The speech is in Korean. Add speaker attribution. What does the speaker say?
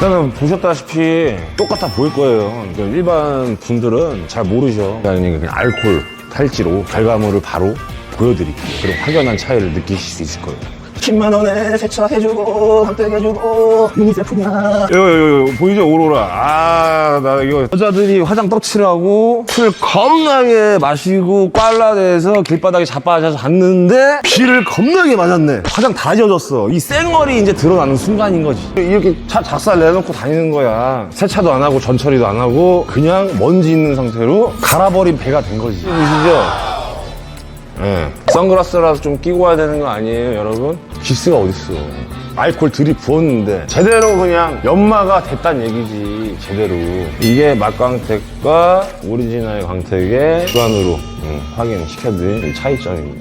Speaker 1: 일단은 보셨다시피 똑같아 보일 거예요. 그러니까 일반 분들은 잘 모르죠. 그러니까 그냥 알콜, 탈지로 결과물을 바로 보여드릴게요. 그럼 확연한 차이를 느끼실 수 있을 거예요.
Speaker 2: 10만 원에 세차해주고 감떡해주고 유니세프냐
Speaker 1: 이거 보이죠? 오로라. 아, 나 이거. 여자들이 화장 떡칠하고 술 겁나게 마시고 빨라대서 길바닥에 자빠져서 잤는데 비를 겁나게 맞았네. 화장 다 젖었어. 이 쌩얼이 이제 드러나는 순간인 거지. 이렇게 차 작살 내놓고 다니는 거야. 세차도 안 하고 전처리도 안 하고 그냥 먼지 있는 상태로 갈아버린 배가 된 거지. 보시죠? 예. 선글라스라도 좀 끼고 와야 되는 거 아니에요, 여러분? 기스가 어딨어. 알콜 들이 부었는데 제대로 그냥 연마가 됐단 얘기지 제대로 이게 맛광택과 오리지널 광택의 주안으로 음, 확인시켜드린 차이점입니다